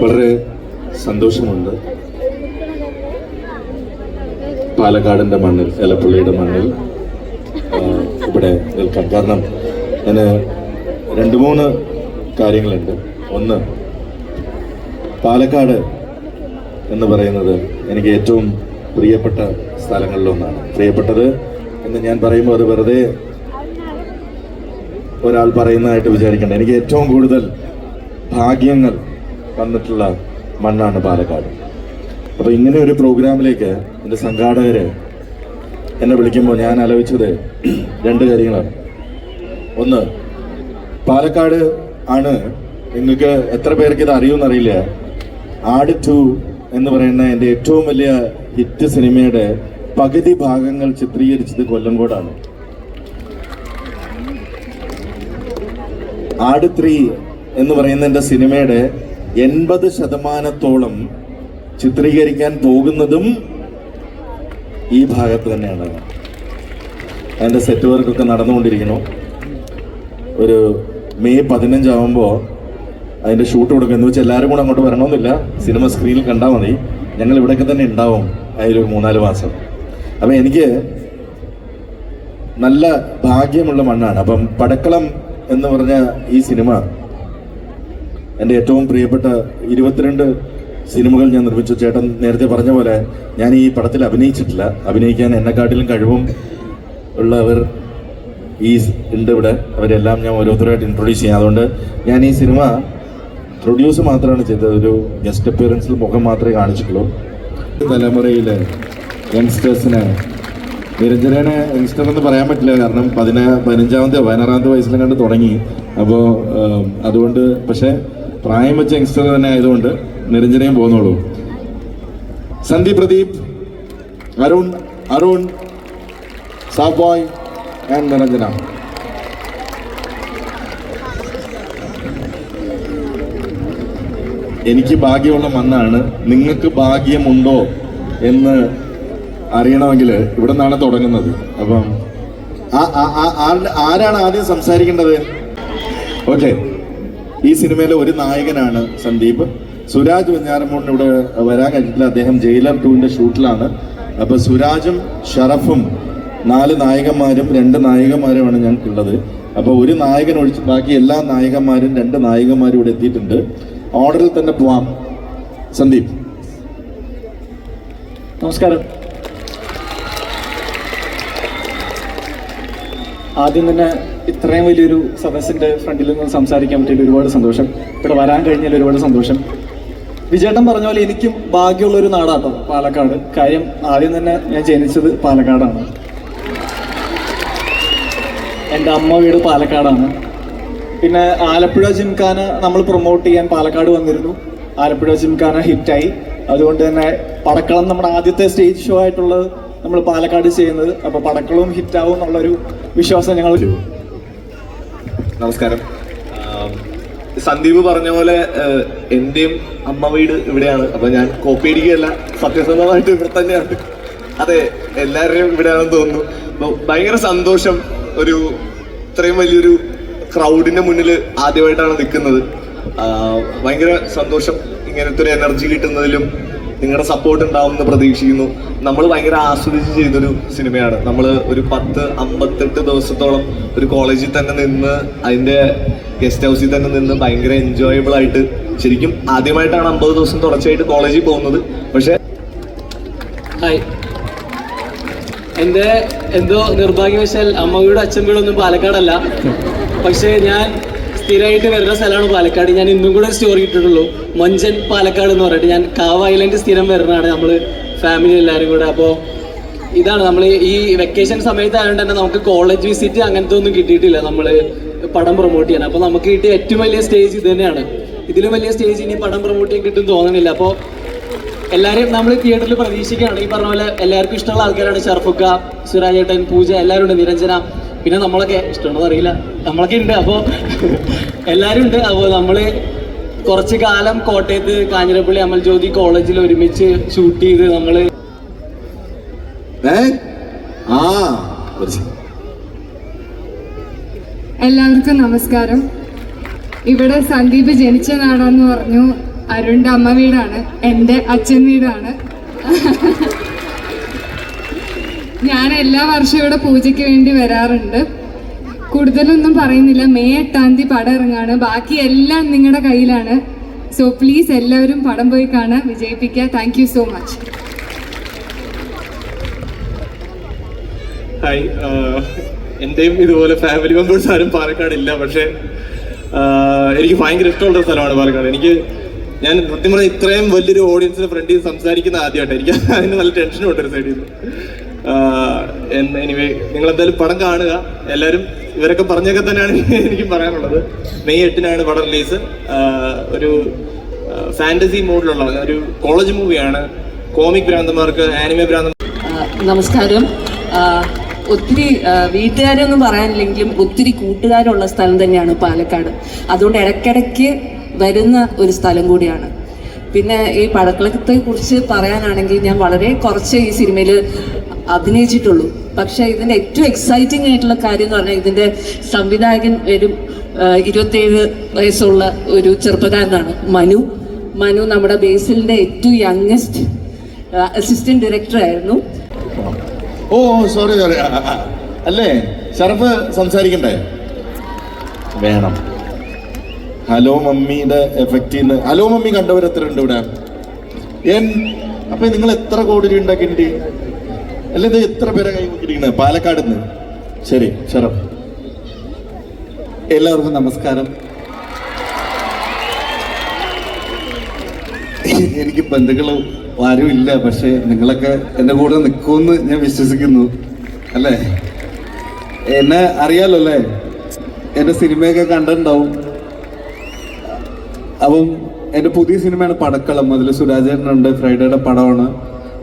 വളരെ സന്തോഷമുണ്ട്. പാലക്കാടിന്റെ മണ്ണിൽ എലപ്പള്ളിയുടെ മണ്ണിൽ ഇവിടെ നിൽക്കാൻ കാരണം ഞാൻ രണ്ട് മൂന്ന് കാര്യങ്ങളുണ്ട്. ഒന്ന് പാലക്കാട് എന്ന് പറയുന്നത് എനിക്ക് ഏറ്റവും പ്രിയപ്പെട്ട സ്ഥലങ്ങളിലൊന്നാണ് പ്രിയപ്പെട്ടത് എന്ന് ഞാൻ പറയുമ്പോൾ അത് വെറുതെ ഒരാൾ പറയുന്നതായിട്ട് വിചാരിക്കേണ്ട. എനിക്ക് ഏറ്റവും കൂടുതൽ ഭാഗ്യങ്ങൾ വന്നിട്ടുള്ള മണ്ണാണ് പാലക്കാട്. അപ്പൊ ഇങ്ങനെ ഒരു പ്രോഗ്രാമിലേക്ക് എന്റെ സംഘാടകര് എന്നെ വിളിക്കുമ്പോൾ ഞാൻ ആലോചിച്ചത് രണ്ട് കാര്യങ്ങളാണ്. ഒന്ന് പാലക്കാട് ആണ് നിങ്ങൾക്ക് എത്ര പേർക്ക് ഇത് അറിയുമെന്നറിയില്ല ആട് ടു എന്ന് പറയുന്ന എന്റെ ഏറ്റവും വലിയ ഹിറ്റ് സിനിമയുടെ പകുതി ഭാഗങ്ങൾ ചിത്രീകരിച്ചത് കൊല്ലംകോടാണ്. ആട് ത്രീ എന്ന് പറയുന്ന എന്റെ സിനിമയുടെ എൺപത് ശതമാനത്തോളം ചിത്രീകരിക്കാൻ പോകുന്നതും ഈ ഭാഗത്ത് തന്നെയാണ്. അതിന്റെ സെറ്റ് വർക്കൊക്കെ നടന്നുകൊണ്ടിരിക്കുന്നു. ഒരു മെയ് പതിനഞ്ചാവുമ്പോൾ അതിന്റെ ഷൂട്ട് കൊടുക്കും. എന്ന് വെച്ചാൽ എല്ലാവരും കൂടെ അങ്ങോട്ട് വരണമെന്നില്ല. സിനിമ സ്ക്രീനിൽ കണ്ടാൽ മതി. ഞങ്ങൾ ഇവിടെയൊക്കെ തന്നെ ഉണ്ടാവും അതിലൊരു മൂന്നാൽ മാസം. അപ്പം എനിക്ക് നല്ല ഭാഗ്യമുള്ള മണ്ണാണ്. അപ്പം പടക്കളം എന്ന് പറഞ്ഞ ഈ സിനിമ എന്റെ ഏറ്റവും പ്രിയപ്പെട്ട ഇരുപത്തിരണ്ട് സിനിമകൾ ഞാൻ നിർമ്മിച്ചു. ചേട്ടൻ നേരത്തെ പറഞ്ഞ പോലെ ഞാൻ ഈ പടത്തിൽ അഭിനയിച്ചിട്ടില്ല. അഭിനയിക്കാൻ എന്നെക്കാട്ടിലും കഴിവും ഉള്ളവർ ഈ ഉണ്ട് ഇവിടെ. അവരെല്ലാം ഞാൻ ഓരോരുത്തരായിട്ട് ഇൻട്രൊഡ്യൂസ് ചെയ്യാം. അതുകൊണ്ട് ഞാൻ ഈ സിനിമ പ്രൊഡ്യൂസ് മാത്രമാണ് ചെയ്തത്. ഒരു ഗസ്റ്റ് അപ്പിയറൻസിൽ മുഖം മാത്രമേ കാണിച്ചിട്ടുള്ളൂ. തലമുറയിലെ യങ്സ്റ്റേഴ്സിനെ നിരഞ്ജനെ യങ്സ്റ്റർ എന്ന് പറയാൻ പറ്റില്ല. കാരണം പതിനാ പതിനഞ്ചാമത്തെ പതിനാറാമത്തെ വയസ്സിലും കണ്ട് തുടങ്ങി. അപ്പോൾ അതുകൊണ്ട് പക്ഷേ പ്രായം വെച്ച യങ്സ്റ്റർ തന്നെ ആയതുകൊണ്ട് നിരഞ്ജനയും പോകുന്നുള്ളൂ സന്ദീപ് പ്രദീപ് അരുൺ അരുൺ സാബോയ് ബോയ് ആൻഡ് നിരഞ്ജന. എനിക്ക് ഭാഗ്യമുള്ള മണ്ണാണ്. നിങ്ങൾക്ക് ഭാഗ്യമുണ്ടോ എന്ന് അറിയണമെങ്കിൽ ഇവിടെ നിന്നാണ് തുടങ്ങുന്നത്. അപ്പം ആരാണ് ആദ്യം സംസാരിക്കേണ്ടത്? ഓക്കെ ഈ സിനിമയിലെ ഒരു നായകനാണ് സന്ദീപ്. സുരാജ് വെഞ്ഞാറമ്മൂടിന് ഇവിടെ വരാൻ കഴിഞ്ഞിട്ടില്ല. അദ്ദേഹം ജയിലർ ടൂവിന്റെ ഷൂട്ടിലാണ്. അപ്പൊ സുരാജും ഷറഫും നാല് നായകന്മാരും രണ്ട് നായികമാരുമാണ് ഞങ്ങൾക്കുള്ളത് അപ്പൊ ഒരു നായകൻ ഒഴിച്ച് ബാക്കി എല്ലാ നായകന്മാരും രണ്ട് നായികന്മാരും ഇവിടെ എത്തിയിട്ടുണ്ട്. ഓർഡറിൽ തന്നെ പോവാം. സന്ദീപ്. നമസ്കാരം. ആദ്യം തന്നെ ഇത്രയും വലിയൊരു സദസ്സിന്റെ ഫ്രണ്ടിൽ നിന്ന് സംസാരിക്കാൻ പറ്റിയ ഒരുപാട് സന്തോഷം. ഇവിടെ വരാൻ കഴിഞ്ഞതിൽ ഒരുപാട് സന്തോഷം. വിജേട്ടൻ പറഞ്ഞ പോലെ എനിക്കും ഭാഗ്യമുള്ള ഒരു നാടാട്ടോ പാലക്കാട്. കാര്യം ആദ്യം തന്നെ ഞാൻ ജനിച്ചത് പാലക്കാടാണ്. എന്റെ അമ്മ വീട് പാലക്കാടാണ്. പിന്നെ ആലപ്പുഴ ജിംഖാന നമ്മൾ പ്രൊമോട്ട് ചെയ്യാൻ പാലക്കാട് വന്നിരുന്നു. ആലപ്പുഴ ജിംഖാന ഹിറ്റായി. അതുകൊണ്ട് തന്നെ പടക്കളം നമ്മുടെ ആദ്യത്തെ സ്റ്റേജ് ഷോ ആയിട്ടുള്ളത് നമ്മൾ പാലക്കാട് ചെയ്യുന്നത്. അപ്പോൾ പടക്കളവും ഹിറ്റാവും എന്നുള്ളൊരു വിശ്വാസം ഞങ്ങൾ നമസ്കാരം. സന്ദീപ് പറഞ്ഞ പോലെ എന്റെയും അമ്മ വീട് ഇവിടെയാണ്. അപ്പൊ ഞാൻ കോപ്പി അടിക്കുകയല്ല സത്യസന്ധമായിട്ട് ഇവിടെ തന്നെയാണ്. അതെ എല്ലാവരുടെയും ഇവിടെയാണെന്ന് തോന്നുന്നു. അപ്പൊ ഭയങ്കര സന്തോഷം ഒരു ഇത്രയും വലിയൊരു ക്രൗഡിന്റെ മുന്നിൽ ആദ്യമായിട്ടാണ് നിൽക്കുന്നത്. ഭയങ്കര സന്തോഷം ഇങ്ങനത്തെ ഒരു എനർജി കിട്ടുന്നതിലും നിങ്ങളുടെ സപ്പോർട്ട് ഉണ്ടാവും എന്ന് പ്രതീക്ഷിക്കുന്നു. നമ്മൾ ഭയങ്കര ആസ്വദിച്ച് ചെയ്തൊരു സിനിമയാണ്. നമ്മൾ ഒരു പത്ത് അമ്പത്തെട്ട് ദിവസത്തോളം ഒരു കോളേജിൽ തന്നെ നിന്ന് അതിന്റെ ഗസ്റ്റ് ഹൗസിൽ തന്നെ നിന്ന് ഭയങ്കര എൻജോയബിൾ ആയിട്ട് ശരിക്കും ആദ്യമായിട്ടാണ് അമ്പത് ദിവസം തുടർച്ചയായിട്ട് കോളേജിൽ പോകുന്നത്. പക്ഷേ ഹായ് എന്റെ എന്തോ നിർഭാഗ്യവശാൽ അമ്മയുടെ അച്ഛൻ വീടൊന്നും പാലക്കാടല്ല. പക്ഷേ ഞാൻ സ്ഥിരമായിട്ട് വരുന്ന സ്ഥലമാണ് പാലക്കാട്. ഞാൻ ഇന്നും കൂടെ സ്റ്റോറി ഇട്ടിട്ടുള്ളൂ. മൊഞ്ചൻ പാലക്കാട് എന്ന് പറഞ്ഞിട്ട് ഞാൻ കാവ് ഐലൻഡ് സ്ഥിരം വരുന്നതാണ് നമ്മൾ ഫാമിലി എല്ലാവരും കൂടെ. അപ്പോൾ ഇതാണ് നമ്മൾ ഈ വെക്കേഷൻ സമയത്തായതുകൊണ്ട് തന്നെ നമുക്ക് കോളേജ് വിസിറ്റ് അങ്ങനത്തെ ഒന്നും കിട്ടിയിട്ടില്ല നമ്മൾ പടം പ്രൊമോട്ട് ചെയ്യാൻ. അപ്പോൾ നമുക്ക് കിട്ടിയ ഏറ്റവും വലിയ സ്റ്റേജ് ഇത് തന്നെയാണ്. ഇതിലും വലിയ സ്റ്റേജ് ഇനി പടം പ്രൊമോട്ട് ചെയ്യാൻ കിട്ടും തോന്നണില്ല. അപ്പോൾ എല്ലാവരെയും നമ്മൾ തിയേറ്ററിൽ പ്രതീക്ഷിക്കുകയാണ്. ഈ പറഞ്ഞ പോലെ എല്ലാവർക്കും ഇഷ്ടമുള്ള ആൾക്കാരാണ് ഷർഫുക്ക സുരാജേട്ടൻ പൂജ എല്ലാവരും ഉണ്ട് നിരഞ്ജന. പിന്നെ നമ്മളൊക്കെ ഇഷ്ടമുണ്ടോ അറിയില്ല. നമ്മളൊക്കെ ഉണ്ട് അപ്പോൾ എല്ലാവരും ഉണ്ട്. അപ്പോൾ നമ്മൾ കുറച്ച് കാലം കോട്ടയത്ത് കാഞ്ഞിരപ്പള്ളി അമൽ ജ്യോതി കോളേജിൽ ഒരുമിച്ച് ഷൂട്ട് ചെയ്ത് നമ്മൾ ആ എല്ലാവർക്കും നമസ്കാരം. ഇവിടെ സന്ദീപ് ജനിച്ച നാടാന്ന് പറഞ്ഞു. അരുണിന്റെ അമ്മ വീടാണ്. എന്റെ അച്ഛൻ വീടാണ്. ഞാൻ എല്ലാ വർഷവും ഇവിടെ പൂജയ്ക്ക് വേണ്ടി വരാറുണ്ട്. കൂടുതലൊന്നും പറയുന്നില്ല. മെയ് എട്ടാം തീയതി പടം ഇറങ്ങാണ്. ബാക്കി എല്ലാം നിങ്ങളുടെ കയ്യിലാണ്. സോ പ്ലീസ് എല്ലാവരും പടം പോയി കാണുക. വിജയിപ്പിക്കുക. Thank you so much hi എന്റെയും ഇതുപോലെ ഫാമിലി മെമ്പേഴ്സ് ആരും പാലക്കാട് ഇല്ല. പക്ഷേ എനിക്ക് ഭയങ്കര ഇഷ്ടമുള്ള സ്ഥലമാണ് പാലക്കാട്. എനിക്ക് ഞാൻ സത്യം പറഞ്ഞാൽ ഇത്രയും വലിയൊരു ഓഡിയൻസിന് ഫ്രണ്ടിൽ സംസാരിക്കുന്ന ആദ്യമായിട്ട്. എനിക്ക് അതിന് നല്ല ടെൻഷനും ഉണ്ട് ഒരു സൈഡിൽ നിന്ന് എനിവേ നിങ്ങൾ എന്തായാലും പടം കാണുക. എല്ലാവരും ഇവരൊക്കെ പറഞ്ഞൊക്കെ തന്നെയാണ് എനിക്ക് പറയാനുള്ളത്. മെയ് എട്ടിനാണ് പടം റിലീസ്. ഒരു ഫാന്റസി മോഡിലുള്ള ഒരു കോളേജ് മൂവിയാണ് കോമിക് ഭ്രാന്തന്മാർക്ക് ആനിമ ഭ്രാന്ത നമസ്കാരം. ഒത്തിരി വീട്ടുകാരൊന്നും പറയാനില്ലെങ്കിലും ഒത്തിരി കൂട്ടുകാരുള്ള സ്ഥലം തന്നെയാണ് പാലക്കാട്. അതുകൊണ്ട് ഇടയ്ക്കിടയ്ക്ക് വരുന്ന ഒരു സ്ഥലം കൂടിയാണ്. പിന്നെ ഈ പടക്കളത്തെ കുറിച്ച് പറയാനാണെങ്കിൽ ഞാൻ വളരെ കുറച്ച് ഈ സിനിമയിൽ അഭിനയിച്ചിട്ടുള്ളൂ. പക്ഷേ ഇതിന്റെ ഏറ്റവും എക്സൈറ്റിംഗ് ആയിട്ടുള്ള കാര്യം എന്ന് പറഞ്ഞാൽ ഇതിന്റെ സംവിധായകൻ വരും ഇരുപത്തേഴ് വയസ്സുള്ള ഒരു ചെറുപ്പക്കാരനാണ് മനു. മനു നമ്മുടെ ബേസിലിന്റെ ഏറ്റവും യങ്ങസ്റ്റ് അസിസ്റ്റന്റ് ഡയറക്ടർ ആയിരുന്നു. ഓ സോറി സോറി അല്ലേ ഷറഫ് സംസാരിക്കണ്ടേ? വേണം. ഹലോ മമ്മിയുടെ എഫക്റ്റ് ഹലോ മമ്മി കണ്ടവർ എത്ര ഉണ്ട് ഇവിടെ അപ്പൊ നിങ്ങൾ എത്ര കോടി ഉണ്ടാക്കിണ്ട് അല്ല ഇത് എത്ര പേരെ കൈ നോക്കിയിരിക്കുന്നത് പാലക്കാട് നിന്ന് ശരി ഷറഫ്. എല്ലാവർക്കും നമസ്കാരം. എനിക്ക് ബന്ധുക്കൾ ആരും ഇല്ല പക്ഷെ നിങ്ങളൊക്കെ എന്റെ കൂടെ നിൽക്കുമെന്ന് ഞാൻ വിശ്വസിക്കുന്നു അല്ലേ? എന്നെ അറിയാലോ അല്ലേ? എന്റെ സിനിമയൊക്കെ കണ്ടിട്ടുണ്ടാവും. അപ്പം എന്റെ പുതിയ സിനിമയാണ് പടക്കളം. അതിൽ സുരാജേട്ടനുണ്ട് ഫ്രൈഡേയുടെ പടമാണ്.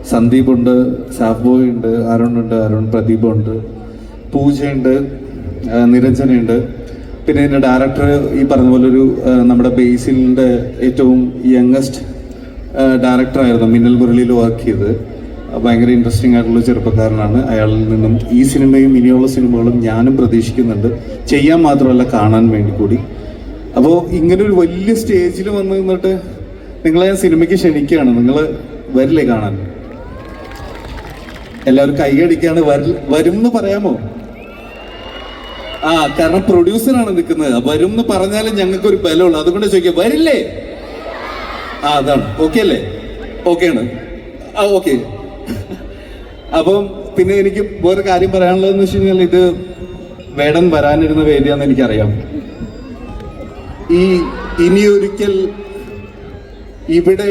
സന്ദീപ് ഉണ്ട് സാഫ് ഉണ്ട് അരുൺ ഉണ്ട് അരുൺ പ്രദീപ് ഉണ്ട് പൂജയുണ്ട് നിരഞ്ജനുണ്ട് പിന്നെ എന്റെ ഡയറക്ടർ ഈ പറഞ്ഞ പോലെ ഒരു നമ്മുടെ ബേസിലിന്റെ ഏറ്റവും യങ്ങസ്റ്റ് ഡയറക്ടറായിരുന്നു മിന്നൽ മുരളിയിൽ വർക്ക് ചെയ്ത് ഭയങ്കര ഇൻട്രസ്റ്റിംഗ് ആയിട്ടുള്ള ചെറുപ്പക്കാരനാണ്. അയാളിൽ നിന്നും ഈ സിനിമയും ഇനിയുള്ള സിനിമകളും ഞാനും പ്രതീക്ഷിക്കുന്നുണ്ട്. ചെയ്യാൻ മാത്രമല്ല കാണാൻ വേണ്ടി കൂടി. അപ്പോൾ ഇങ്ങനെ ഒരു വലിയ സ്റ്റേജിൽ വന്ന് നിന്നിട്ട് നിങ്ങളെ ഞാൻ സിനിമയ്ക്ക് ക്ഷണിക്കുകയാണ്. നിങ്ങൾ വരില്ലേ കാണാൻ? എല്ലാവരും കൈയടിക്കാണ് വരി എന്ന് പറയാമോ? ആ കാരണം പ്രൊഡ്യൂസറാണ് നിൽക്കുന്നത്. വരും എന്ന് പറഞ്ഞാലും ഞങ്ങൾക്ക് ഒരു ബലമുള്ളൂ. അതുകൊണ്ട് ചോദിക്കാം വരില്ലേ? ആ അതാണ്. ഓക്കെ അല്ലേ? ഓക്കെ ആണ്. ആ ഓക്കെ അപ്പം പിന്നെ എനിക്ക് വേറെ കാര്യം പറയാനുള്ളതെന്ന് വെച്ച് കഴിഞ്ഞാൽ ഇത് വേടൻ വരാനിരുന്ന വേദിയാന്ന് എനിക്കറിയാം. ഈ ഇനിയൊരിക്കൽ ഇവിടെ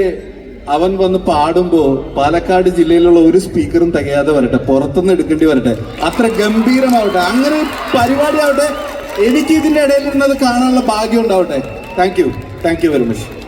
അവൻ വന്ന് പാടുമ്പോ പാലക്കാട് ജില്ലയിലുള്ള ഒരു സ്പീക്കറും തികയാതെ വരട്ടെ പുറത്തുനിന്ന് എടുക്കേണ്ടി വരട്ടെ. അത്ര ഗംഭീരമാവട്ടെ. അങ്ങനെ പരിപാടി ആവട്ടെ. എനിക്ക് ഇതിന്റെ ഇടയിൽ ഇരുന്നത് കാണാനുള്ള ഭാഗ്യം ഉണ്ടാവട്ടെ thank you thank you very much